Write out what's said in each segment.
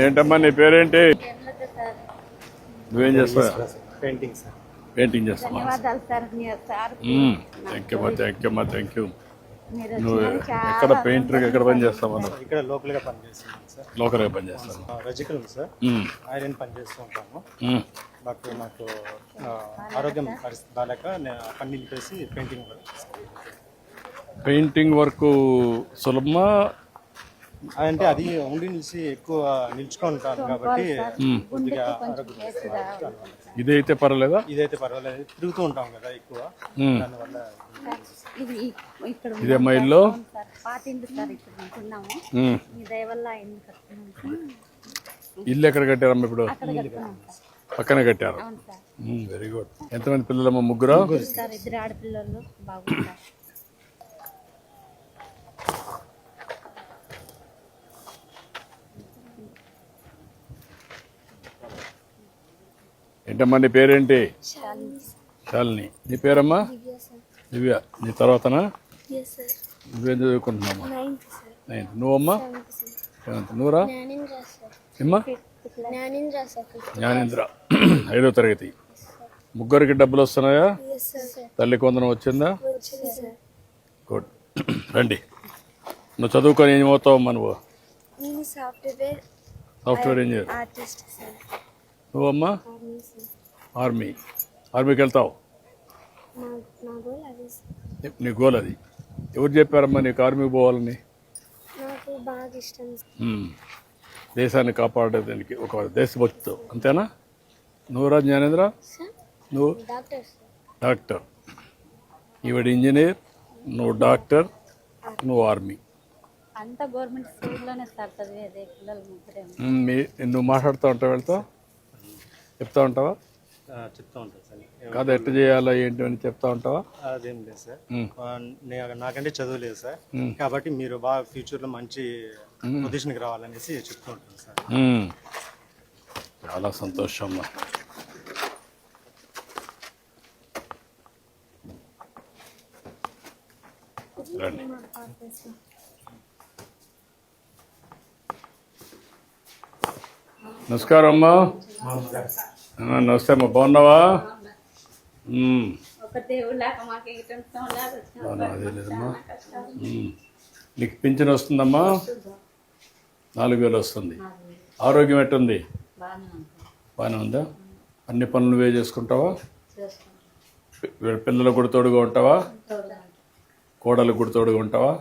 ఏంటమ్మా నీ పేరేంటి? నువ్వేం చేస్తావు? పెయింటింగ్ సార్ పెయింటింగ్ చేస్తావా? ధన్యవాదాలు సార్ మీ సార్ థ్యాంక్ యూ అమ్మా థ్యాంక్ యూ అమ్మా థ్యాంక్ యూ నువ్వు ఎక్కడ పెయింటర్ ఎక్కడ పని చేస్తావు ఇక్కడ లోకల్గా పనిచేస్తున్నాను సార్ లోకల్గా పని చేస్తాను రజికల్ సార్. ఐరన్ పని చేస్తూ ఉంటాము. నాకు ఆ, ఆరోగ్యం పరిస్థితి బాగాలేక నేను పని నిలిపేసి పెయింటింగ్ పెయింటింగ్ వర్క్ సులభమా? అంటే అది ఉండి నిలిచి ఎక్కువ నిల్చుకుంటాను కాబట్టి కొద్దిగా ఆరోగ్యం ఇదైతే పర్వాలేదా? ఇదైతే పర్వాలేదు. తిరుగుతూ ఉంటాం కదా ఎక్కువ. దానివల్ల ఇది ఇక్కడ ఉంది ఇదే మా ఇల్లు ఇల్లు ఎక్కడ కట్టారమ్మా ఇప్పుడు? పక్కన కట్టారు. అవును సార్. Very good. ఎంతమంది పిల్లలమ్మా? ముగ్గురు? ఇద్దరు ఆడపిల్లలు బాగుంటారు ఏంటమ్మా నీ పేరేంటి? శాలిని. నీ పేరమ్మా? దివ్య నీ తర్వాతనా? నువ్వేం చదువుకుంటున్నామా నైన్త్ నువ్వమ్మా? సెవెంత్ నువ్వురా? జ్ఞానేంద్ర ఏమ్మా? ఐదో తరగతి. ముగ్గురికి డబ్బులు వస్తున్నాయా? తల్లి కొందరం వచ్చిందా? గుడ్. రండి. నువ్వు చదువుకొని ఏం అవుతావమ్మా నువ్వు? Software engineer. నువ్వమ్మా? ఆర్మీ ఆర్మీకి వెళ్తావు? నా గోల్ అదే ఎవరు చెప్పారమ్మా నీకు ఆర్మీకి పోవాలని? నాకు బాగా ఇష్టం సార్ మ్మ్. దేశాన్ని కాపాడేదానికి ఒక దేశభక్తితో. అంతేనా? నువ్వురా జ్ఞానేంద్ర. సార్ నువ్వు? Doctor sir doctor. ఈవిడ ఇంజనీర్ నువ్వు డాక్టర్ నువ్వు ఆర్మీ. అంతా గవర్నమెంట్ స్కూల్లోనే సార్ చదివేది పిల్లలు నువ్వు మాట్లాడుతూ ఉంటావు వెళ్తావు? చెప్తా ఉంటావా? చెప్తూ ఉంటాను సార్. కాదు ఎట్లా చేయాలా ఏంటి అని చెప్తా ఉంటావా? అదేం లేదు సార్. నే- నాకంటే చదువు లేదు సార్. కాబట్టి మీరు బాగా ఫ్యూచర్లో మంచి పొజిషన్కి రావాలనేసి చెప్తూ ఉంటాను సార్. మ్మ్. చాలా సంతోషం అమ్మా. రండి. నమస్కారం అమ్మా. నమస్తే అమ్మా. బాగున్నావా? అదే లేదమ్మా. మ్మ్. నీకు పింఛన్ వస్తుందమ్మా? నాలుగు వేలు వస్తుంది. ఆరోగ్యం ఎట్టుంది? బాగానే ఉంది? అన్ని పనులు నువ్వే చేసుకుంటావా? పిల్లలకు కూడా తోడుగా ఉంటావా. కోడలకు కూడా తోడుగా ఉంటావా?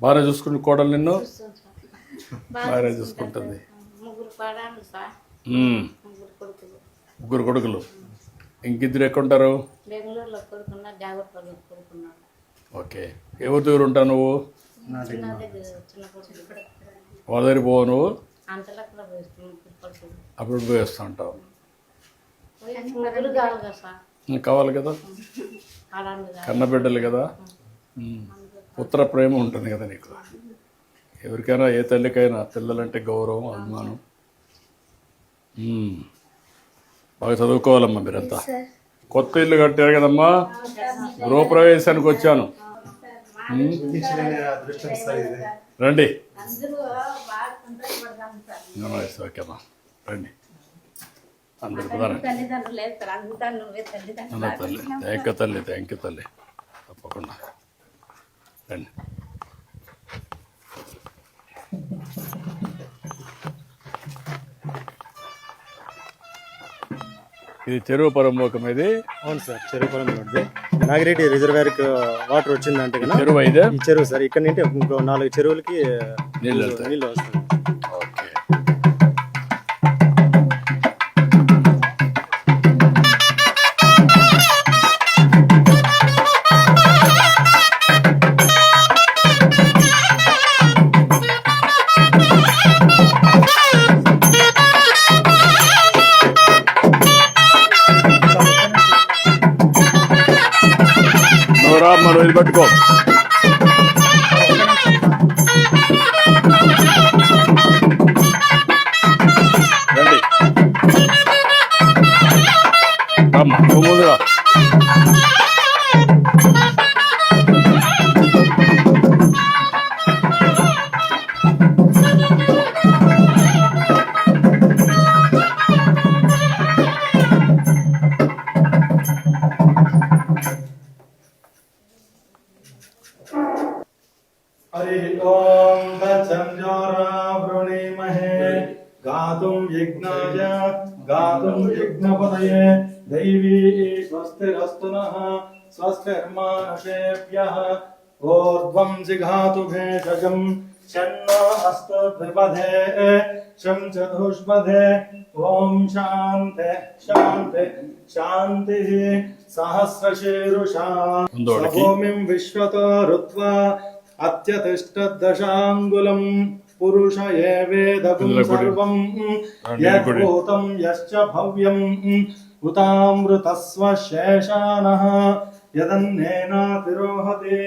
బాగా చూసుకుని కోడలు నిన్ను? బాగా చూసుకుంటుంది. ముగ్గురు కొడుకులు. ఇంకిద్దరు ఎక్కడుంటారు? ఓకే. ఎవరి దగ్గర ఉంటావు నువ్వు? వాళ్ళ దగ్గర పోవు నువ్వు? అప్పుడు పోయి వస్తూ ఉంటావు కావాలి కదా కన్నబిడ్డలు కదా. పుత్ర ప్రేమ ఉంటుంది కదా నీకు? ఎవరికైనా ఏ తల్లికైనా పిల్లలంటే గౌరవం అభిమానం. బాగా చదువుకోవాలమ్మా మీరంతా. కొత్త ఇల్లు కట్టారు కదమ్మా? గృహప్రవేశానికి వచ్చాను. రండి. ఓకేమ్మా రండి. అందరు తల్లి థ్యాంక్ యూ తల్లి థ్యాంక్ యూ తల్లి. తప్పకుండా. రండి. ఇది చెరువు పరమోకం ఇది. అవును సార్ చెరువు ఉంది నాగిరెడ్డి రిజర్వేర్కి వాటర్ వచ్చిందంటే చెరువు అయితే. ఈ చెరువు సార్ ఇక్కడ నుండి ఇంకో నాలుగు చెరువులకి నీళ్ళు నీళ్ళు వస్తాయి నువ్వు प्रतिघातु भेषजम् शन्नो हस्तद्विपधे शं चतुष्पधे ॐ शान्ते शान्ते शान्तिः सहस्रशीरुषा भूमिं विश्वतो रुत्वा अत्यतिष्ठदशाङ्गुलम् पुरुष एवेदगुं सर्वम् यद्भूतं यश्च भव्यम् उतामृतस्व शेषानः यदन्नेनातिरोहते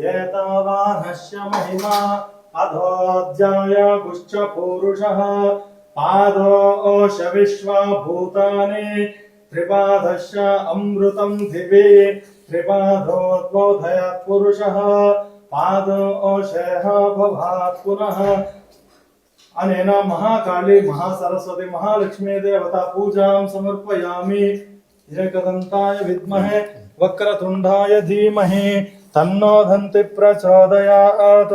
एतावानस्य महिमा अधोऽध्याय गुश्च पूरुषः पादोश विश्वा भूतानि त्रिपादश्च अमृतं दिवि त्रिपादोद्बोधयात् पुरुषः पादोशेह भवात् पुनः अनेन महाकाली महासरस्वती महालक्ष्मी देवता पूजां समर्पयामि एकदन्ताय विद्महे वक्रतुण्डाय धीमहि तन्नो दन्ति प्रचोदयात्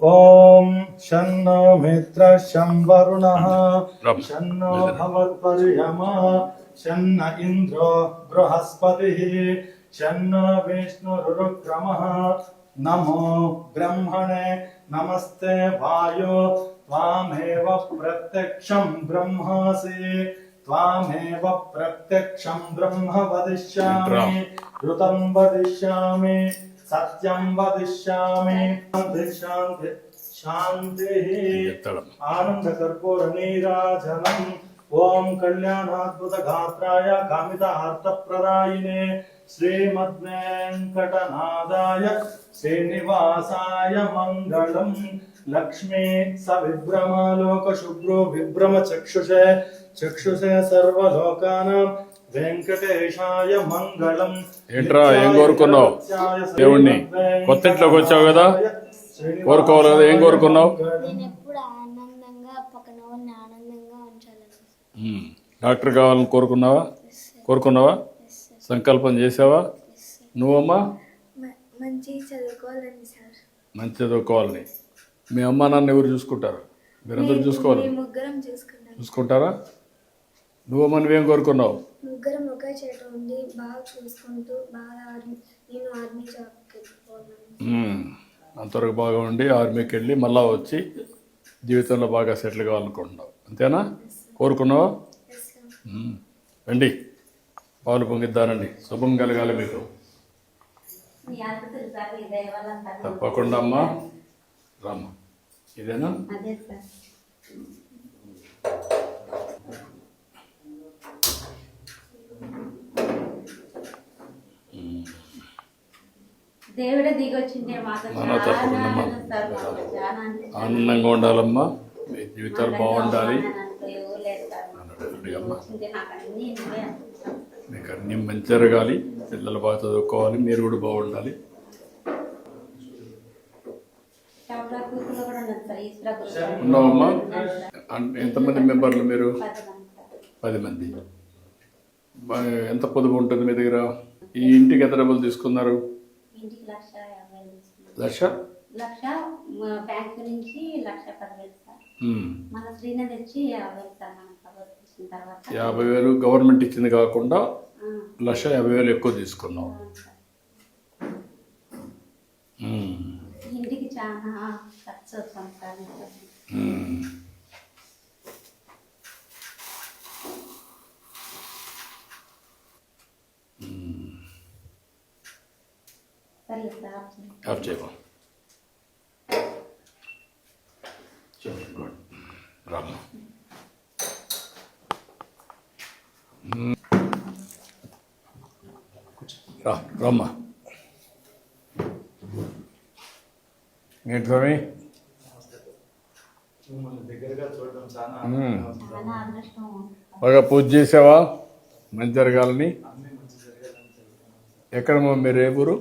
ॐ शन्नो मित्र शं वरुणः राम. शन्नो भवत्पर्यमा शन्न इन्द्रो बृहस्पतिः शन्न विष्णुरुक्रमः नमो ब्रह्मणे नमस्ते वायो त्वामेव प्रत्यक्षं ब्रह्मासि त्वामेव प्रत्यक्षं ब्रह्म वदिष्यामि ऋतं वदिष्यामि సత్యం వదిష్యామి శాంతి శాంతి ఆనంద కర్పూర నీరాజనం ఓం కళ్యాణాద్భుత గాత్రాయ కామిత అర్థప్రదాయినే శ్రీమద్వేంకటనాదాయ శ్రీనివాసాయ మంగళం లక్ష్మీ సవిభ్రమలోక శుభ్రో విభ్రమ చక్షుషే చక్షుషే సర్వలోకానాం ఏంట్రా, ఏం కోరుకున్నావు? దేవుణ్ణి. కొత్త ఇంట్లోకి వచ్చావు కదా? కోరుకోవాలి కదా, ఏం కోరుకున్నావు? డాక్టర్ కావాలని కోరుకున్నావా? కోరుకున్నావా? సంకల్పం చేసావా? నువ్వమ్మా? మంచి చదువుకోవాలని సార్. మంచి చదువుకోవాలని. మీ అమ్మ నాన్న ఎవరు చూసుకుంటారు? మీరందరూ చూసుకోవాలి. చూసుకుంటారా? నువ్వమ్మ నువ్వేం కోరుకున్నావు ముగ్గురం ఒకే చోట ఉండి బాగా చూసుకుంటూ బాగా ఆర్మీ నేను ఆర్మీ జాబ్కి వెళ్ళిపోవాలని ఉమ్. అంతవరకు బాగా ఉండి ఆర్మీకి వెళ్ళి మళ్ళా వచ్చి జీవితంలో బాగా సెటిల్ కావాలనుకుంటున్నావు. అంతేనా? కోరుకున్నావా? రండి. పాలు పొంగిద్దానండి. శుభం కలగాలి మీకు. తప్పకుండా అమ్మా. రామ్మ. ఇదేనా? దేవుడే దిగొచ్చిండే మాకు తప్పకుండా ఆనందంగా ఉండాలమ్మా. మీ జీవితాలు బాగుండాలి. మాకు. అన్నీ మంచి జరగాలి. పిల్లలు బాగా చదువుకోవాలి. మీరు కూడా బాగుండాలి. ఉన్నావమ్మా? ఎంతమంది మెంబర్లు మీరు? పది మంది ఎంత పొదుపు ఉంటుంది మీ దగ్గర? ఈ ఇంటికి ఎంత డబ్బులు తీసుకున్నారు? ఇంటికి లక్ష యాభై. లక్ష? లక్ష బ్యాంకు నుంచి లక్ష పదివేలు సార్. ఉమ్. మన తెచ్చి యాభై సార్ మనం తర్వాత. యాభై వేలు గవర్నమెంట్ ఇచ్చింది కాకుండా లక్ష యాభై వేలు ఎక్కువ తీసుకున్నాం. ఇంటికి చాలా ఖర్చు సార్ ఉమ్. సరే సార్ ఆఫ్ చేయమా గుడ్ రామ్మా. రా రమ్మా ఏంటి స్వామి బాగా పూజ చేసావా? మంచి జరగాలని? ఎక్కడ మా మీరు ఏ ఊరు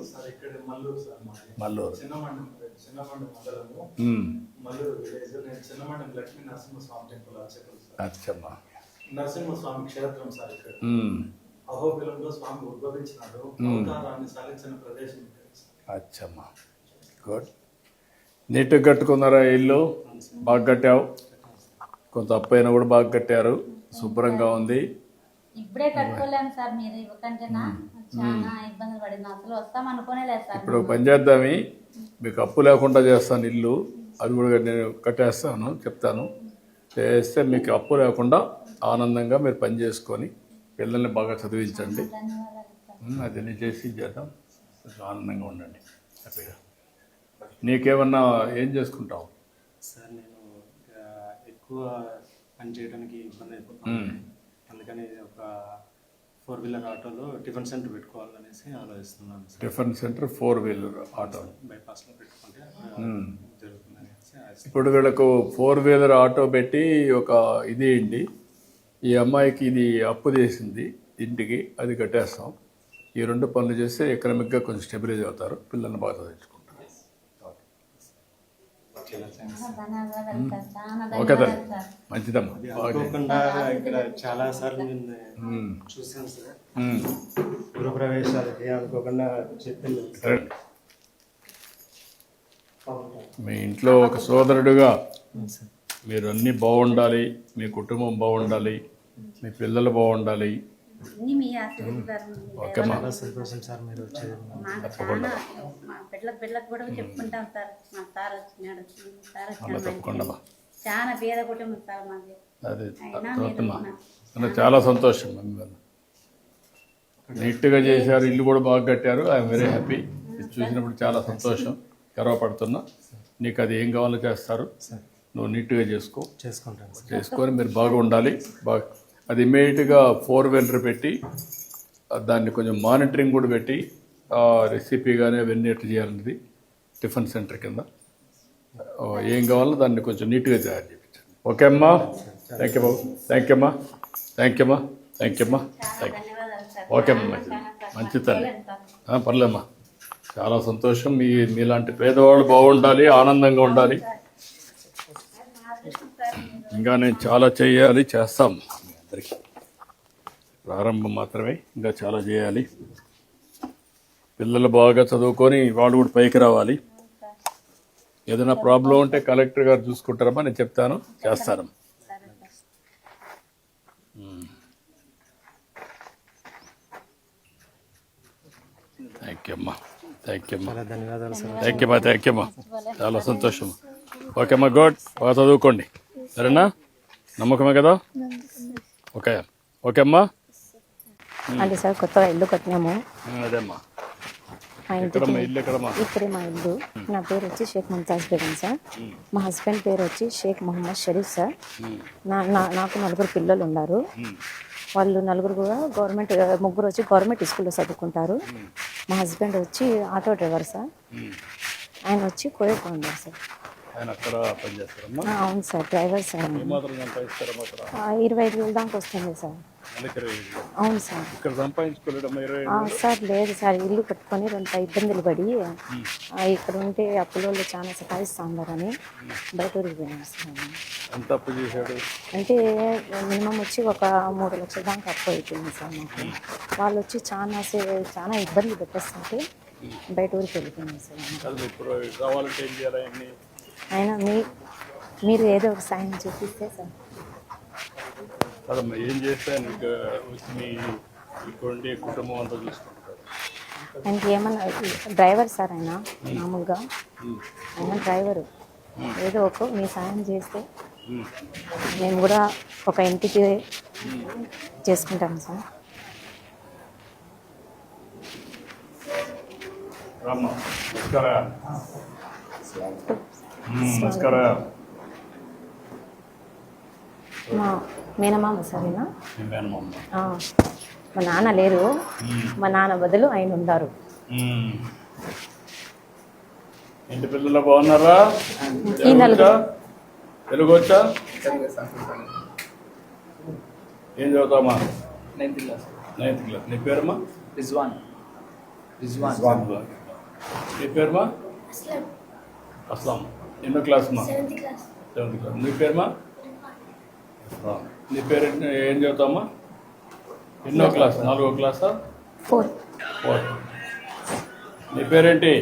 మల్లూరు అచ్చమ్మా. నరసింహస్వామి క్షేత్రం సార్ ఇక్కడ. అహోబిలంలో స్వామి ఉద్భవించినాడు. అవతారాన్ని సాధించిన ప్రదేశం ఇక్కడ సార్. అచ్చమ్మా. గుడ్. నీట్గా కట్టుకున్నారా ఇల్లు? బాగా కట్టావు? కొంత అప్పు అయినా కూడా బాగా కట్టారు. శుభ్రంగా ఉంది. ఇప్పుడే కట్టుకోలేము సార్ మీరు ఇవ్వకంటేనా? చాలా ఇబ్బందులు పడింది. అసలు వస్తాం అనుకోనే లేదు సార్ ఇప్పుడు పని చేద్దామి. మీకు అప్పు లేకుండా చేస్తాను ఇల్లు. అది కూడా నేను కట్టేస్తాను చెప్తాను. చేస్తే మీకు అప్పు లేకుండా ఆనందంగా మీరు పని చేసుకొని పిల్లల్ని బాగా చదివించండి. ఉమ్, అదన్నీ చేసి చేద్దాం. కొంచెం ఆనందంగా ఉండండి. హ్యాపీగా నీకేమన్నా ఏం చేసుకుంటావు? సార్ నేను ఎక్కువ పని చేయడానికి ఇబ్బంది అయిపోతుంది అందుకని ఒక ఫోర్ వీలర్ ఆటోలో టిఫిన్ సెంటర్ పెట్టుకోవాలనేసి ఆలోచిస్తున్నాను sir. Tiffin centre four wheeler auto. బైపాస్లో పెట్టుకుంటే ఆశ- ఇప్పుడు వీళ్ళకు ఫోర్ వీలర్ ఆటో పెట్టి ఒక ఇది ఏంటి ఈ అమ్మాయికి ఇది అప్పు చేసింది ఇంటికి అది కట్టేస్తాం. ఈ రెండు పనులు చేస్తే ఎకనామిక్గా కొంచెం స్టెబిలైజ్ అవుతారు పిల్లల్ని బాగా చదివించుకుంటారు. Okay sir. మంచిదమ్మా. అనుకోకుండా ఇక్కడ చాలా సార్లు నేను చూశాను సార్. గృహప్రవేశాలకి అనుకోకుండా చెప్పింది మీ ఇంట్లో ఒక సోదరుడుగా మీరు అన్నీ బాగుండాలి మీ కుటుంబం బాగుండాలి మీ పిల్లలు బాగుండాలి అన్ని మీ చాలా సంతోషం సార్ మీరు వచ్చేది మాకు. చాలా మా బిడ్డలకు బిడ్డలకు కూడా చెప్పుకుంటాం సార్. మా సార్ వచ్చినాడు సార్ అలా వచ్చినాడు తప్పకుండా అమ్మా. చాలా పేద కుటుంబం సార్ మాది. అదే అయినా చూస్తున్నా మీరు అంటే చాలా సంతోషం మిమ్మల్ని నీట్గా చేశారు ఇల్లు కూడా బాగా కట్టారు. ఐఎమ్ వెరీ హ్యాపీ ఇది చూసినప్పుడు చాలా సంతోషం గర్వపడుతున్నా. నీకు అది ఏం కావాలో చేస్తారు. నువ్వు నీట్గా చేసుకో. చేసుకుంటాను చేసుకొని మీరు బాగా ఉండాలి. బాగా అది ఇమీడియట్గా ఫోర్ వీలర్ పెట్టి దాన్ని కొంచెం మానిటరింగ్ కూడా పెట్టి రెసిపీగానే రెసిపీ అవన్నీ ఎట్లా చేయాలన్నది టిఫిన్ సెంటర్ కింద. ఏం కావాలో దాన్ని కొంచెం నీట్గా తయారు చేయించండి ఓకే అమ్మా? థ్యాంక్ యూ బాబు. థ్యాంక్ యూ అమ్మా. థ్యాంక్ యూ అమ్మా. థ్యాంక్ యూ అమ్మా. Thank you. ఓకే అమ్మా మంచిది. మంచి తల్లి. పర్లేమ్మా చాలా సంతోషం. మీ మీలాంటి పేదవాళ్ళు బాగుండాలి ఆనందంగా ఉండాలి. ఇంకా నేను చాలా చేయాలి చేస్తాం. అందరికీ ప్రారంభం మాత్రమే. ఇంకా చాలా చేయాలి. పిల్లలు బాగా చదువుకొని వాళ్ళు కూడా పైకి రావాలి. ఏదైనా ప్రాబ్లం ఉంటే కలెక్టర్ గారు చూసుకుంటారమ్మా నేను చెప్తాను. చేస్తాను. థ్యాంక్ యూ అమ్మా. థ్యాంక్ యూ అమ్మా. చాలా ధన్యవాదాలు సార్. థ్యాంక్ యూ అమ్మా థ్యాంక్ యూ అమ్మా. చాలా సంతోషం. ఓకే అమ్మా గుడ్. బాగా చదువుకోండి. సరేనా? నమ్మకమే కదా? ఓకే. ఓకే అమ్మా అంటే సార్ కొత్తగా ఇల్లు కట్టినాము. అదే అమ్మా మా ఎక్కడమ్మా? ఇల్లు ఎక్కడమ్మా? ఇప్పుడే మా ఇల్లు. నా పేరు వచ్చి షేక్ ముంతాజ్ బేగం సార్. మా హస్బెండ్ పేరు వచ్చి షేక్ మొహమ్మద్ షరీఫ్ సార్. నా నా- నాకు నలుగురు పిల్లలు ఉన్నారు. వాళ్ళు నలుగురు కూడా గవర్నమెంట్ ముగ్గురు వచ్చి గవర్నమెంట్ స్కూల్లో చదువుకుంటారు. మా హస్బెండ్ వచ్చి ఆటో డ్రైవర్ సార్. ఆయన వచ్చి కోయకు ఉన్నారు సార్. ఆయన అక్కడ పనిచేస్తారమ్మా? అవును సార్ డ్రైవర్ సార్ ఆయన. మాత్రం సంపాదిస్తారమ్మా అక్కడ ఇరవై ఐదు వేల దాకా వస్తుంది సార్. నెలకి ఇరవై ఐదు వేలు. అవును సార్. ఇక్కడ సంపాదించుకోలేడమ్మా ఇరవై ఐదు ఆ, సార్ లేదు సార్ ఇల్లు కట్టుకొని రెండు ఇబ్బందులు పడి ఆ, ఇక్కడ ఉంటే అప్పుల వాళ్ళు చాలా సతాయిస్తా ఉన్నారని బయట ఊరికి పోయినాం సార్ ఎంత అప్పు చేశాడు? అంటే మినిమం వచ్చి ఒక మూడు లక్షల దాకా అప్పు అయిపోయింది సార్ మాకు. వాళ్ళు వచ్చి చాలా సే- చాలా ఇబ్బంది పెట్టేస్తుంటే బయట ఊరికి వెళ్ళిపోయినాం సార్. అది ఇప్పుడు కావాలంటే ఏం చేయాలి ఆయన్ని? అయినా మీ మీరు ఏదో ఒక సాయం చూపిస్తే సార్. కదమ్మా ఏం చేస్తే నీకు వచ్చి మీ ఇక్కడుండి కుటుంబం అంతా చూసుకుంటారు? ఆయనకి ఏమన్నా డ్రైవర్ సార్ ఆయన మామూలుగా. ఆయన డ్రైవరు. ఏదో ఒక మీ సాయం చేస్తే మేము. కూడా ఒక ఇంటికి చేసుకుంటాం సార్. రామ్మా నమస్కార నమస్కార. మా మేనమామ సార్ ఈయన. మీ మేనమామ ఆ, మా నాన్న లేరు. మా నాన్న బదులు ఆయన ఉన్నారు. ఇంటి పిల్లలు బాగున్నారా? ఈ తెలుగు నలుగురు. వచ్చా? తెలుగు వచ్చా ఏం చదువుతామా నైన్త్ క్లాస్ నైన్త్ క్లాస్ నీ పేరుమా రిజ్వాన్. రిజ్వాన్. నీ పేరుమా అస్లం. అస్లాం. ఎన్నో క్లాస్ మా? సెవెంత్ క్లాస్ నీ పేరుమా? నీ పేరు ఏం చదువుతామా ఎన్నో క్లాస్? నాలుగో క్లాసా? ఫోర్త్ ఫోర్త్ నీ పేరేంటి?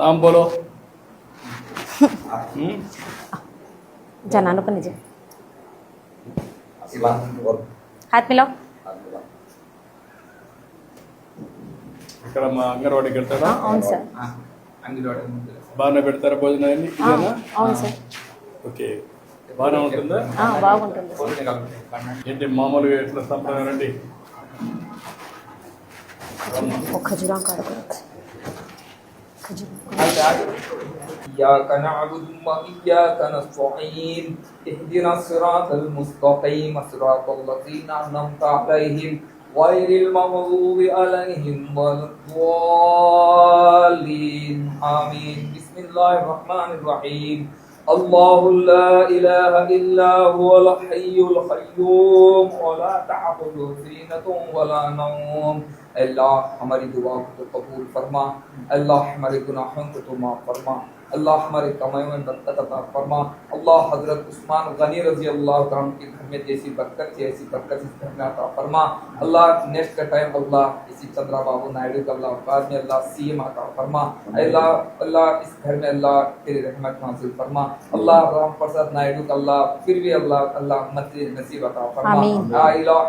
నామ్ బోలో. జనాను పని హాత్ ఇక్కడ మా అంగన్వాడీకి వెళ్తాడా? అవును సార్. అంగన్వాడీ బాగానే పెడతారా భోజనాన్ని ఆ, ఇదేనా అవును సార్ ఓకే బాగానే ఉంటుందా ఆ, బాగుంటుంది సార్ ఏంటి మామూలుగా ఎట్లా సంప్రదాయం రండి ఒక ఖజూరం కాడుకోవచ్చు ఖజూరం إياك نعبد وإياك نستعين اهدنا الصراط المستقيم صراط الذين أنعمت عليهم غير المغضوب عليهم ولا الضالين آمين بسم الله الرحمن الرحيم. الله لا إله إلا هو الحي القيوم ولا تعبد سینت ولا نوم. اللہ ہماری دعا کو قبول فرما. اللہ ہمارے گناہوں کو تو معاف فرما. اللہ ہمارے کمائیوں میں برکت عطا فرما۔ اللہ حضرت عثمان غنی رضی اللہ عنہ کے گھر میں جیسی برکت ایسی برکت اس گھر میں عطا فرما۔ اللہ نیکسٹ کا ٹائم اللہ اسی چندرا بابو نائیڈو کا اللہ اوقات میں اللہ سی ایم عطا فرما۔ اللہ اللہ اس گھر میں اللہ تیری رحمت حاصل فرما۔ اللہ رام پرساد نائیڈو کا اللہ پھر بھی اللہ اللہ مت نصیب عطا فرما۔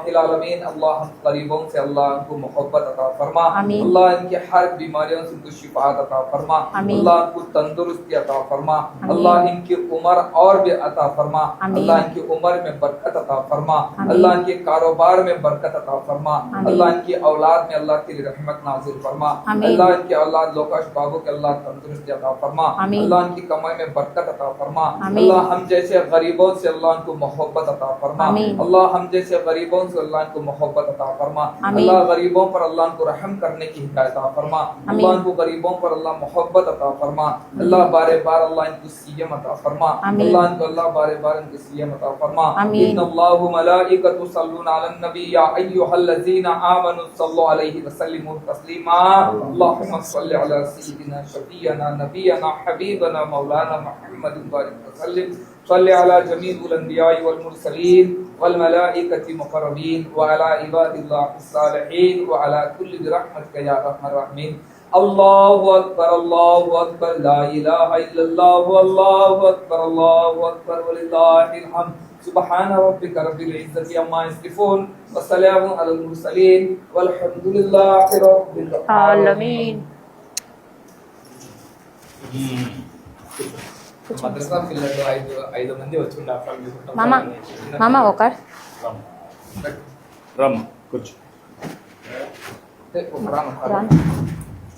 العالمین اللہ ہم غریبوں سے اللہ ان کو محبت عطا فرما۔ اللہ ان کے ہر بیماریوں سے ان کو شفاعت عطا فرما۔ اللہ ان کو تندرست تندرستی عطا فرما اللہ ان کی عمر اور بھی عطا فرما اللہ ان کی عمر میں برکت عطا فرما اللہ ان کے کاروبار میں برکت عطا فرما اللہ ان کی اولاد میں اللہ تیری رحمت نازل فرما اللہ ان کی اولاد لوکاش بابو کے اللہ تندرستی عطا فرما اللہ ان کی کمائی میں برکت عطا فرما اللہ ہم جیسے غریبوں سے اللہ ان کو محبت عطا فرما اللہ ہم جیسے غریبوں سے اللہ ان کو محبت عطا فرما اللہ غریبوں پر اللہ ان کو رحم کرنے کی ہدایت عطا فرما اللہ ان کو غریبوں پر اللہ محبت عطا فرما اللہ अल्लाह बारे बार अल्लाह इनको सीएम अता फरमा आमीन। अल्लाह इनको अल्लाह बारे बार इनको सीएम अता फरमा आमीन। इन्नल्लाहु मलाइकतु सल्लूना अलन नबी या अय्युहल्लज़ीना आमनु सल्लु अलैहि वसल्लिमु तस्लीमा अल्लाहुम्मा सल्लि अला सय्यिदिना शफीना नबियना हबीबना मौलाना मुहम्मद वसल्लिम صل على جميع الانبياء والمرسلين والملائكه المقربين وعلى عباد الله الصالحين وعلى كل برحمتك يا ارحم الراحمين الله اكبر الله اكبر لا اله الا الله الله اكبر الله اكبر ولله الحمد سبحان ربك رب العزه عما يصفون وسلام على المرسلين والحمد لله رب العالمين ఆలమీన్ మద్రసా పిల్లలు ఐదు ఐదు మంది వచ్చి ఉండాలి మామ మామ ఒక రమ్మ రమ్మ కూర్చో రాను రమ్మ రారా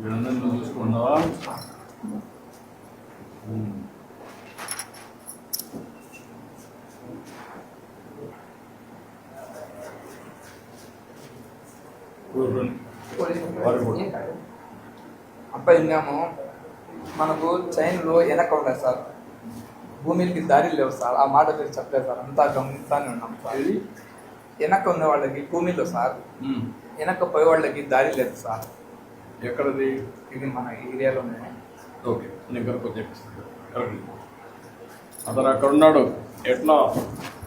వీళ్ళందరినీ చూసుకున్నావా. అబ్బాయి విన్నాము మనకు చైన్లో వెనక ఉన్నాయి సార్. భూమికి దారి లేవు సార్. ఆ మాట మీరు చెప్పలేదు సార్. అంతా గమనిస్తానే ఉన్నాం సార్? వెనక ఉన్న వాళ్ళకి భూమిలో సార్. వెనక పోయే వాళ్ళకి దారి లేదు సార్. ఎక్కడది? ఇది మన ఏరియాలోనే. ఓకే నేను చెప్పిస్తాను. కరెక్ట్. అతను అక్కడ ఉన్నాడు. ఎట్లా?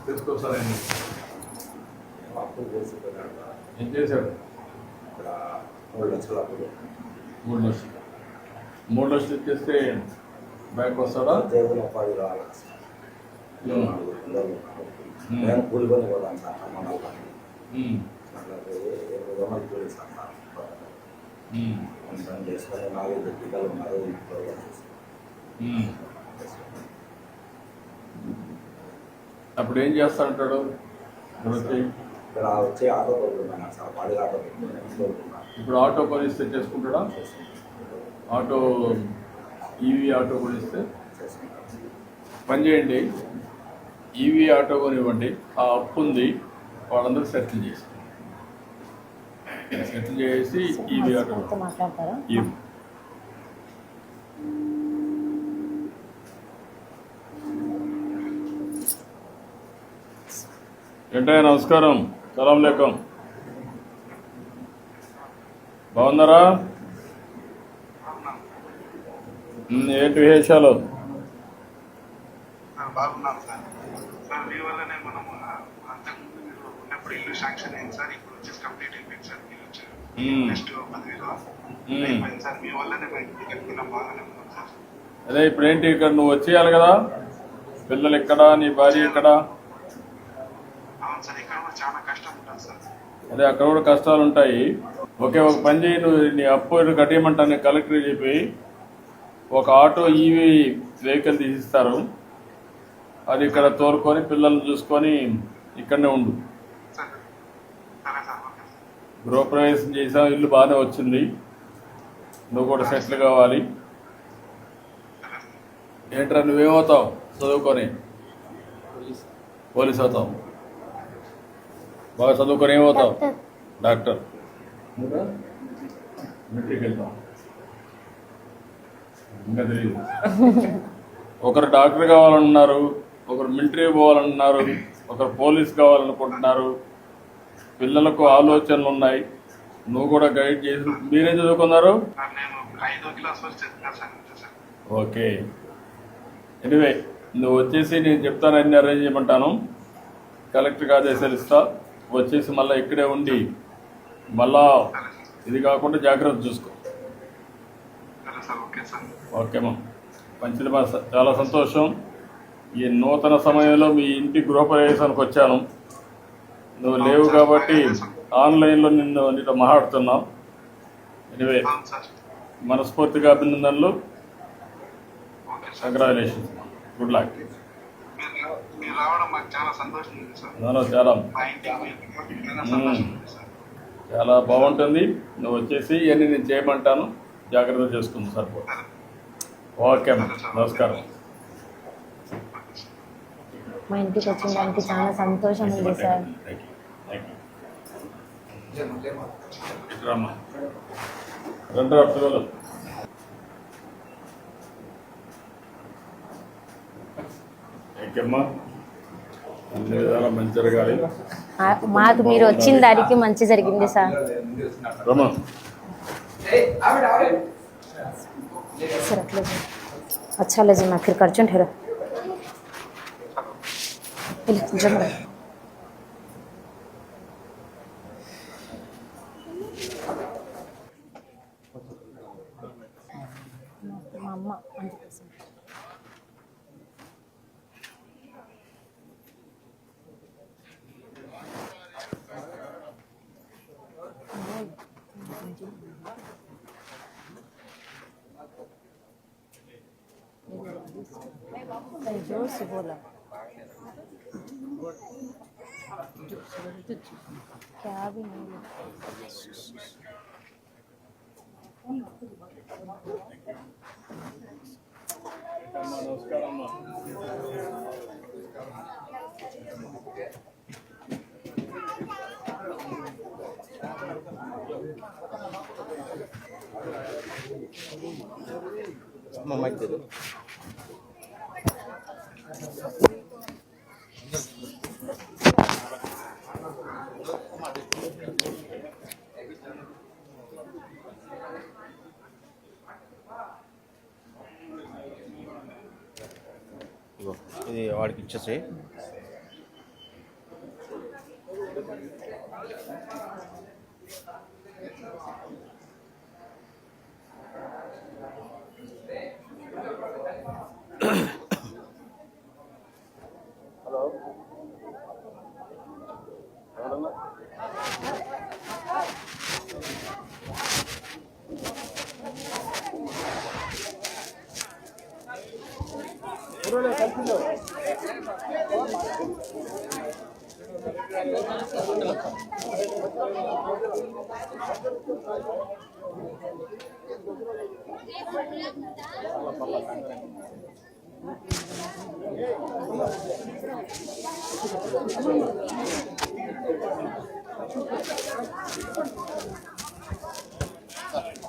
తీసుకొస్తాను ఏం చేశాడు? మూడు లక్షలు మూడు లక్షలు. ఇచ్చేస్తే బ్యాంక్ వస్తాడా? నేను అమ్మ వాళ్ళకి. ఉమ్, అట్లాగే ఇరవై వందలు కొంచెం ఉన్నారు ఇంట్లో ఉమ్. అప్పుడు ఏం ఇక్కడ వచ్చి ఆటో సార్ ఆటో ఇప్పుడు ఆటో కొనిస్తే చేసుకుంటాడా ఆటో ఈవీ ఆటో కొనిస్తే? పని చేయండి. ఈవీ ఆటో కొనివ్వండి. ఆ అప్పు ఉంది వాళ్ళందరూ సెటిల్ చేసి సెటిల్ చేసి ఇవి మాట్లాడతారా? ఏంటయ్య నమస్కారం. సలాం లేకం బాగున్నారా? ఏంటి విశేషాలు? బాగున్నాం సార్ సార్ మీ వల్లనే మనం అంతకుముందు ఉన్నప్పుడు ఇల్లు శాంక్షన్ అయింది సార్ ఇప్పుడు వచ్చేసి కంప్లీట్ అయిపోయింది సార్ మీరు వచ్చారు. నెక్స్ట్ పదివేలు. అయిపోయింది సార్ మీ వల్లనే మేము ఇంటికి కట్టుకున్నాం బాగానే ఉన్నాం సార్. అదే ఇప్పుడేంటి ఇక్కడ నువ్వు వచ్చేయాలి కదా? పిల్లలు ఎక్కడ? నీ భార్య ఎక్కడ? అవును సార్ ఇక్కడ కూడా చాలా కష్టం ఉంటుంది సార్. అదే అక్కడ కూడా కష్టాలు ఉంటాయి. ఓకే ఒక పని చేయి నువ్వు నీ అప్పు కట్టేయమంటాను కలెక్టర్ చెప్పి ఒక ఆటో ఈవీ వెహికల్ తీసిస్తారు. అది ఇక్కడ తోలుకొని పిల్లల్ని చూసుకొని ఇక్కడనే ఉండు సార్ సరే సార్ ఓకే సార్ గృహప్రవేశం చేసావు ఇల్లు బాగానే వచ్చింది. నువ్వు కూడా సెటిల్ కావాలి. ఏంట్రా నువ్వేమవుతావు? చదువుకొని? పోలీస్ అవుతావు. బాగా చదువుకొని ఏమవుతావు? డాక్టర్. వెళ్తాం ఇంకా తెలియదు. ఒకరు డాక్టర్ కావాలన్నారు ఒకరు మిలిటరీ పోవాలన్నారు ఒకరు పోలీస్ కావాలనుకుంటున్నారు. పిల్లలకు ఆలోచనలు ఉన్నాయి నువ్వు కూడా గైడ్ చేసి మీరేం చదువుకున్నారు? ఓకే. ఎనివే నువ్వు వచ్చేసి నేను చెప్తాను అన్ని అరేంజ్ చేయమంటాను. కలెక్టర్కి ఆదేశాలు ఇస్తా. వచ్చేసి మళ్ళీ ఇక్కడే ఉండి మళ్ళా ఇది కాకుండా జాగ్రత్త చూసుకో. ఓకేమా మంచిది మా చాలా సంతోషం. ఈ నూతన సమయంలో మీ ఇంటి గృహప్రవేశానికి వచ్చాను. నువ్వు లేవు కాబట్టి ఆన్లైన్లో నిన్ను నీతో మాట్లాడుతున్నాం. ఎనివే మనస్ఫూర్తిగా అభినందనలు. కంగ్రాచులేషన్స్ గుడ్ లక్ చాలా నాలో చాలా. బాగుంటుంది. నువ్వు వచ్చేసి ఇవన్నీ నేను చేయమంటాను. జాగ్రత్త చేసుకుంది సరే. ఓకే నమస్కారం. మా ఇంటికి వచ్చిన దానికి చాలా సంతోషం ఉంది sir thank you thank you జై జై మాత. ఇటు రామ్మా రెండు రా పిల్లలు థ్యాంక్ యూ అమ్మా అన్ని విధాలా మంచి జరగాలి ఆ- మాకు మీరు వచ్చిన దానికి మంచి జరిగింది సార్ రమా ఏయ్, ఆవిడ ఆవిడ सर अगले दिन अच्छा लगे मैं फिर करचून ठहरा जम మా que é a ave. Mamãe. ఇది వాడికి ఇచ్చేసి.